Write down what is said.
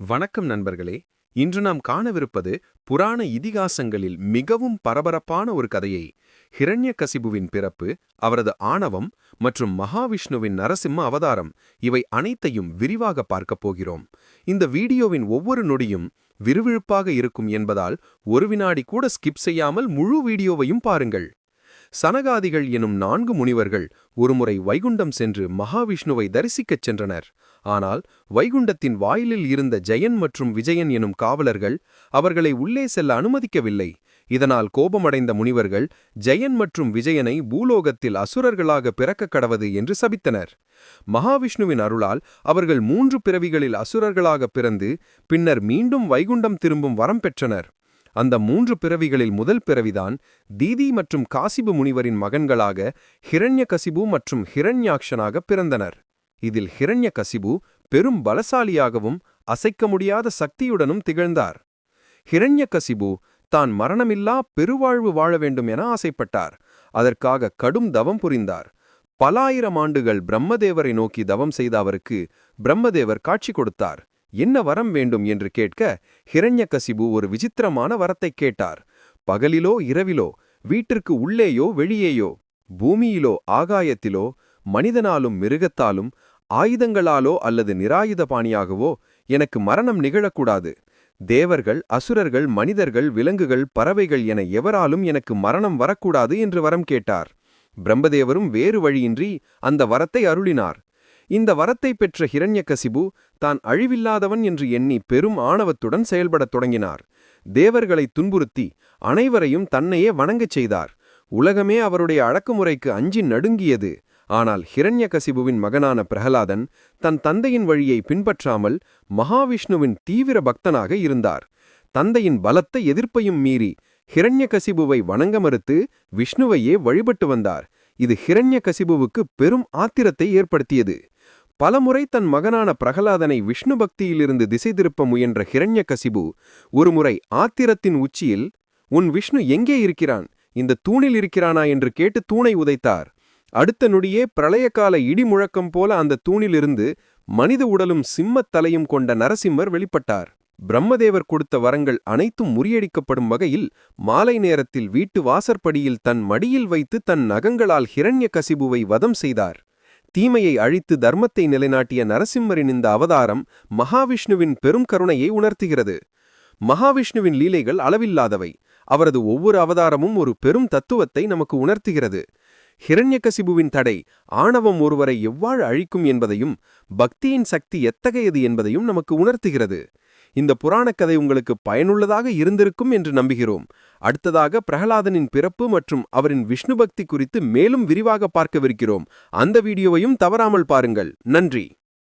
வணக்கம் நண்பர்களே. இன்று நாம் காணவிருப்பது புராண இதிகாசங்களில் மிகவும் பரபரப்பான ஒரு கதையை. ஹிரண்ய கசிபுவின் பிறப்பு அவரது ஆணவம் மற்றும் மகாவிஷ்ணுவின் நரசிம்ம அவதாரம் இவை அனைத்தையும் விரிவாக பார்க்கப் போகிறோம். இந்த வீடியோவின் ஒவ்வொரு நொடியும் விறுவிறுப்பாக இருக்கும் என்பதால் ஒரு வினாடி கூட ஸ்கிப் செய்யாமல் முழு வீடியோவையும் பாருங்கள். சனகாதிகள் எனும் நான்கு முனிவர்கள் ஒருமுறை வைகுண்டம் சென்று மகாவிஷ்ணுவை தரிசிக்கச் சென்றனர். ஆனால் வைகுண்டத்தின் வாயிலில் இருந்த ஜெயன் மற்றும் விஜயன் எனும் காவலர்கள் அவர்களை உள்ளே செல்ல அனுமதிக்கவில்லை. இதனால் கோபமடைந்த முனிவர்கள் ஜெயன் மற்றும் விஜயனை பூலோகத்தில் அசுரர்களாக பிறக்கக் கடவது என்று சபித்தனர். மகாவிஷ்ணுவின் அருளால் அவர்கள் மூன்று பிறவிகளில் அசுரர்களாக பிறந்து பின்னர் மீண்டும் வைகுண்டம் திரும்பும் வரம் பெற்றனர். அந்த மூன்று பிறவிகளில் முதல் பிறவிதான் தீதி மற்றும் காசிபு முனிவரின் மகன்களாக ஹிரண்யகசிபு மற்றும் ஹிரண்யாக்ஷனாக பிறந்தனர். இதில் ஹிரண்யகசிபு பெரும் பலசாலியாகவும் அசைக்க முடியாத சக்தியுடனும் திகழ்ந்தார். ஹிரண்யகசிபு தான் மரணமில்லா பெருவாழ்வு வாழ வேண்டும் என ஆசைப்பட்டார். அதற்காக கடும் தவம் புரிந்தார். பலாயிரம் ஆண்டுகள் பிரம்மதேவரை நோக்கி தவம் செய்த அவருக்கு பிரம்மதேவர் காட்சி கொடுத்தார். என்ன வரம் வேண்டும் என்று கேட்க ஹிரண்யகசிபு ஒரு விசித்திரமான வரத்தைக் கேட்டார். பகலிலோ இரவிலோ வீட்டிற்கு உள்ளேயோ வெளியேயோ பூமியிலோ ஆகாயத்திலோ மனிதனாலும் மிருகத்தாலும் ஆயுதங்களாலோ அல்லது நிராயுத பாணியாகவோ எனக்கு மரணம் நிகழக்கூடாது. தேவர்கள் அசுரர்கள் மனிதர்கள் விலங்குகள் பறவைகள் என எவராலும் எனக்கு மரணம் வரக்கூடாது என்று வரம் கேட்டார். பிரம்மதேவரும் வேறு வழியின்றி அந்த வரத்தை அருளினார். இந்த வரத்தை பெற்ற ஹிரண்யகசிபு தான் அழிவில்லாதவன் என்று எண்ணி பெரும் ஆணவத்துடன் செயல்படத் தொடங்கினார். தேவர்களை துன்புறுத்தி அனைவரையும் தன்னையே வணங்கச் செய்தார். உலகமே அவருடைய அடக்குமுறைக்கு அஞ்சி நடுங்கியது. ஆனால் ஹிரண்யகசிபுவின் மகனான பிரகலாதன் தன் தந்தையின் வழியை பின்பற்றாமல் மகாவிஷ்ணுவின் தீவிர பக்தனாக இருந்தார். தந்தையின் பலத்த எதிர்ப்பையும் மீறி ஹிரண்யகசிபுவை வணங்க மறுத்து விஷ்ணுவையே வழிபட்டு வந்தார். இது ஹிரண்யகசிபுவுக்கு பெரும் ஆத்திரத்தை ஏற்படுத்தியது. பலமுறை தன் மகனான பிரகலாதனை விஷ்ணு பக்தியிலிருந்து திசை திருப்ப முயன்ற ஹிரண்யகசிபு ஒருமுறை ஆத்திரத்தின் உச்சியில் உன் விஷ்ணு எங்கே இருக்கிறான்? இந்த தூணில் இருக்கிறானா? என்று கேட்டு தூணை உதைத்தார். அடுத்த நொடியே பிரளயகால இடி முழக்கம் போல அந்த தூணிலிருந்து மனித உடலும் சிம்மத் தலையும் கொண்ட நரசிம்மர் வெளிப்பட்டார். பிரம்மதேவர் கொடுத்த வரங்கள் அனைத்தும் முறியடிக்கப்படும் வகையில் மாலை நேரத்தில் வீட்டு வாசற்படியில் தன் மடியில் வைத்து தன் நகங்களால் ஹிரண்ய கசிபுவை வதம் செய்தார். தீமையை அழித்து தர்மத்தை நிலைநாட்டிய நரசிம்மரின் இந்த அவதாரம் மகாவிஷ்ணுவின் பெரும் கருணையை உணர்த்துகிறது. மகாவிஷ்ணுவின் லீலைகள் அளவில்லாதவை. அவரது ஒவ்வொரு அவதாரமும் ஒரு பெரும் தத்துவத்தை நமக்கு உணர்த்துகிறது. ஹிரண்யகசிபுவின் தடை ஆணவம் ஒருவரை எவ்வாறு அழிக்கும் என்பதையும் பக்தியின் சக்தி எத்தகையது என்பதையும் நமக்கு உணர்த்துகிறது. இந்த புராணக்கதை உங்களுக்கு பயனுள்ளதாக இருந்திருக்கும் என்று நம்புகிறோம். அடுத்ததாக பிரகலாதனின் பிறப்பு மற்றும் அவரின் விஷ்ணு பக்தி குறித்து மேலும் விரிவாக பார்க்கவிருக்கிறோம். அந்த வீடியோவையும் தவறாமல் பாருங்கள். நன்றி.